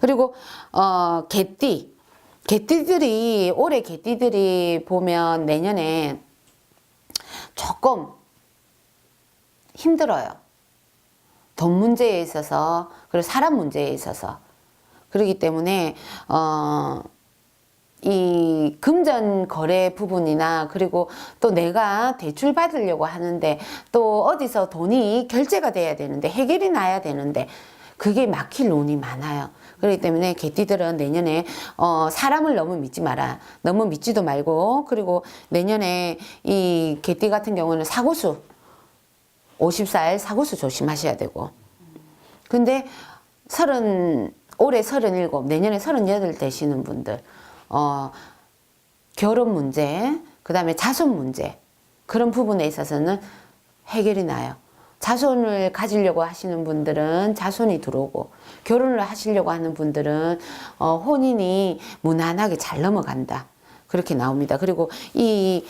그리고 어 개띠 개띠들이 올해 개띠들이 보면 내년에 조금 힘들어요. 돈 문제에 있어서 그리고 사람 문제에 있어서 그렇기 때문에 어. 이 금전 거래 부분이나 그리고 또 내가 대출 받으려고 하는데 또 어디서 돈이 결제가 돼야 되는데 해결이 나야 되는데 그게 막힐 논이 많아요. 그렇기 때문에 개띠들은 내년에 어 사람을 너무 믿지 마라. 너무 믿지도 말고 그리고 내년에 이 개띠 같은 경우는 사고수 50살 사고수 조심하셔야 되고 근데 서른 올해 서른일곱 내년에 서른여덟 되시는 분들 어 결혼 문제 그 다음에 자손 문제 그런 부분에 있어서는 해결이 나요. 자손을 가지려고 하시는 분들은 자손이 들어오고 결혼을 하시려고 하는 분들은 어, 혼인이 무난하게 잘 넘어간다. 그렇게 나옵니다. 그리고 이